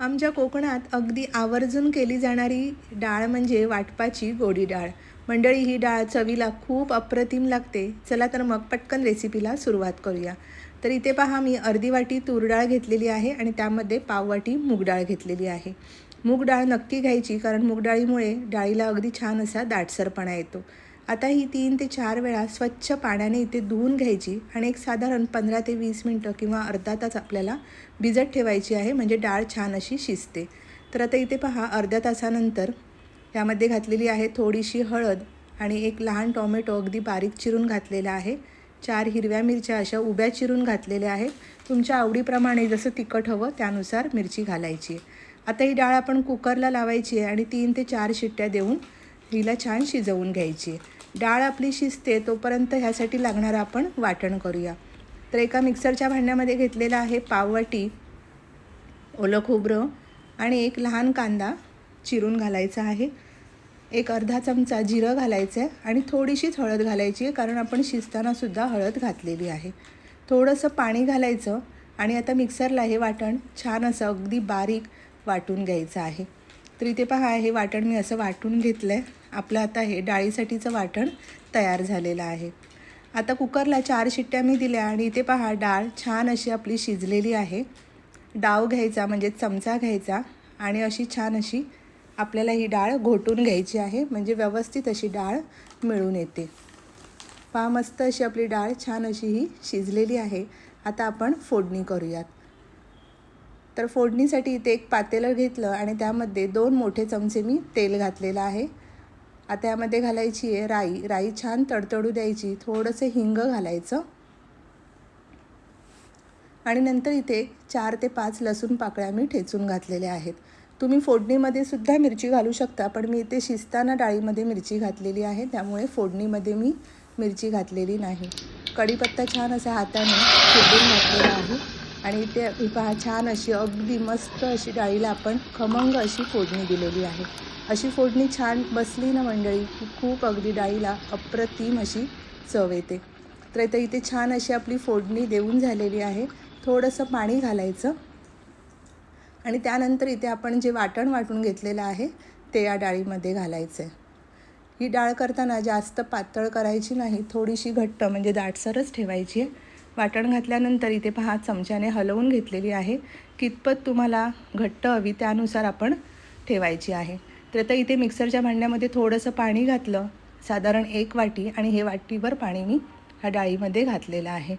आमच्या कोकणात अगदी आवर्जून केली जाणारी डाळ म्हणजे वाटपाची गोडी डाळ. मंडळी ही डाळ चवीला खूप अप्रतिम लागते. चला तर मग पटकन रेसिपीला सुरुवात करूया. तर इथे पहा मी अर्धी वाटी तूर डाळ घेतलेली आहे आणि त्यामध्ये पाववाटी मूग डाळ घेतलेली आहे. मूग डाळ नक्की घ्यायची कारण मूग डाळीमुळे डाळीला अगदी छान असा दाटसरपणा येतो. आता ही तीन ते चार वेळा स्वच्छ पाण्याने इथे धुवून घ्यायची आणि एक साधारण पंधरा ते वीस मिनटं किंवा अर्धा तास आपल्याला भिजत ठेवायची आहे म्हणजे डाळ छान अशी शिजते. तर आता इथे पहा अर्ध्या तासानंतर यामध्ये घातलेली आहे थोडीशी हळद आणि एक लहान टॉमॅटो अगदी बारीक चिरून घातलेला आहे. चार हिरव्या मिरच्या अशा उभ्या चिरून घातलेल्या आहेत. तुमच्या आवडीप्रमाणे जसं तिखट हवं त्यानुसार मिरची घालायची. आहे आता ही डाळ आपण कुकरला लावायची आहे आणि तीन ते चार शिट्ट्या देऊन हिला छान शिजवून घ्यायची आहे. डाळ आपली शिजते तोपर्यंत ह्यासाठी लागणारं आपण वाटण करूया. तर एका मिक्सरच्या भांड्यामध्ये घेतलेला आहे पाववाटी ओलं खोबरं आणि एक लहान कांदा चिरून घालायचा आहे. एक अर्धा चमचा जिरं घालायचं आहे आणि थोडीशीच हळद घालायची आहे कारण आपण शिजतानासुद्धा हळद घातलेली आहे. थोडंसं पाणी घालायचं आणि आता मिक्सरला हे वाटण छान असं अगदी बारीक वाटून घ्यायचं आहे. तर इथे पहा हे वाटण मी असं वाटून घेतलं आहे आपलं आता हे डाळीसाठीचं वाटण तयार झालेलं आहे. आता कुकरला चार शिट्ट्या मी दिल्या आणि इथे पहा डाळ छान अशी आपली शिजलेली आहे. डाव घ्यायचा म्हणजे चमचा घ्यायचा आणि अशी छान अशी आपल्याला ही डाळ घोटून घ्यायची आहे म्हणजे व्यवस्थित अशी डाळ मिळून येते. पहा मस्त अशी आपली डाळ छान अशी ही शिजलेली आहे. आता आपण फोडणी करूयात. तर फोडणीसाठी इथे एक पातेलं घेतलं आणि त्यामध्ये दोन मोठे चमचे मी तेल घातलेलं आहे. आता यामध्ये घालायची आहे राई. राई छान तडतडू द्यायची. थोडंसं हिंग घालायचं. आणि नंतर इथे चार ते पाच लसूण पाकळ्या मी ठेचून घातलेल्या आहेत. तुम्ही फोडणीमध्ये सुद्धा मिरची घालू शकता पण मी इथे शिजताना डाळीमध्ये मिरची घातलेली आहे. त्यामुळे फोडणीमध्ये मी मिरची घातलेली नाही. कढीपत्ता छान असा हाताने फोडून घातलेला आहे. आणि ते ही पहा छान अशी अगदी मस्त अशी डाळीला आपण खमंग अशी फोडणी दिलेली आहे. अशी फोडणी छान बसली ना मंडळी की खूप अगदी डाळीला अप्रतिम अशी चव येते. तर इथे इथे छान अशी आपली फोडणी देऊन झालेली आहे. थोडंसं पाणी घालायचं. आणि त्यानंतर इथे आपण जे वाटण वाटून घेतलेलं आहे ते या डाळीमध्ये घालायचं आहे ही डाळ करताना जास्त पातळ करायची नाही थोडीशी घट्ट म्हणजे दाटसरच ठेवायची आहे. वाटण घातल्यानंतर इथे पहा चमच्याने हलवून घेतलेली आहे. कितपत तुम्हाला घट्ट हवी त्यानुसार आपण ठेवायची आहे. तर आता इथे मिक्सरच्या भांड्यामध्ये थोडंसं पाणी घातलं. साधारण एक वाटी आणि हे वाटीभर पाणी मी ह्या डाळीमध्ये घातलेलं आहे.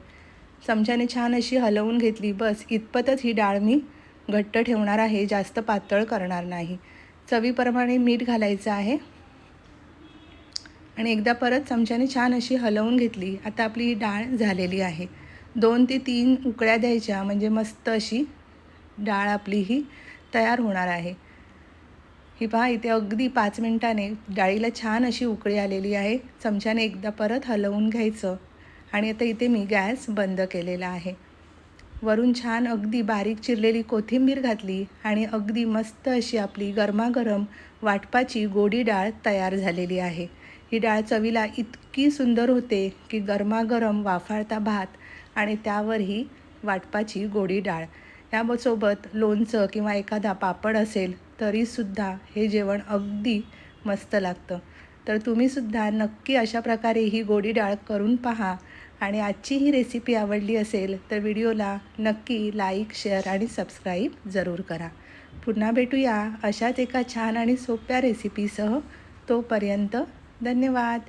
चमच्याने छान अशी हलवून घेतली. बस इतपतच ही डाळ मी घट्ट ठेवणार आहे. जास्त पातळ करणार नाही. चवीप्रमाणे मीठ घालायचं आहे. आणि एकदा परत चमच्याने छान अशी हलवून घेतली. आता आपली ही डाळ झालेली आहे. दोन ते तीन उकळ्या द्यायच्या म्हणजे मस्त अशी डाळ आपली ही तयार होणार आहे. ही पहा इथे अगदी पाच मिनटाने डाळीला छान अशी उकळी आलेली आहे. चमच्याने एकदा परत हलवून घ्यायचं आणि आता इथे मी गॅस बंद केलेला आहे. वरून छान अगदी बारीक चिरलेली कोथिंबीर घातली आणि अगदी मस्त अशी आपली गरमागरम वाटपाची गोडी डाळ तयार झालेली आहे. ही डाळ चवीला इतकी सुंदर होते की गरमागरम वाफाळता भात आणि त्यावर ही वाटपाची गोडी डाळ. यासोबत लोणचं किंवा एखादा पापड असेल तरीसुद्धा हे जेवण अगदी मस्त लागतं. तर तुम्हीसुद्धा नक्की अशा प्रकारे ही गोडी डाळ करून पहा. आणि आजची ही रेसिपी आवडली असेल तर व्हिडिओला नक्की लाईक शेअर आणि सबस्क्राईब जरूर करा. पुन्हा भेटूया अशाच एका छान आणि सोप्या रेसिपीसह. तोपर्यंत धन्यवाद.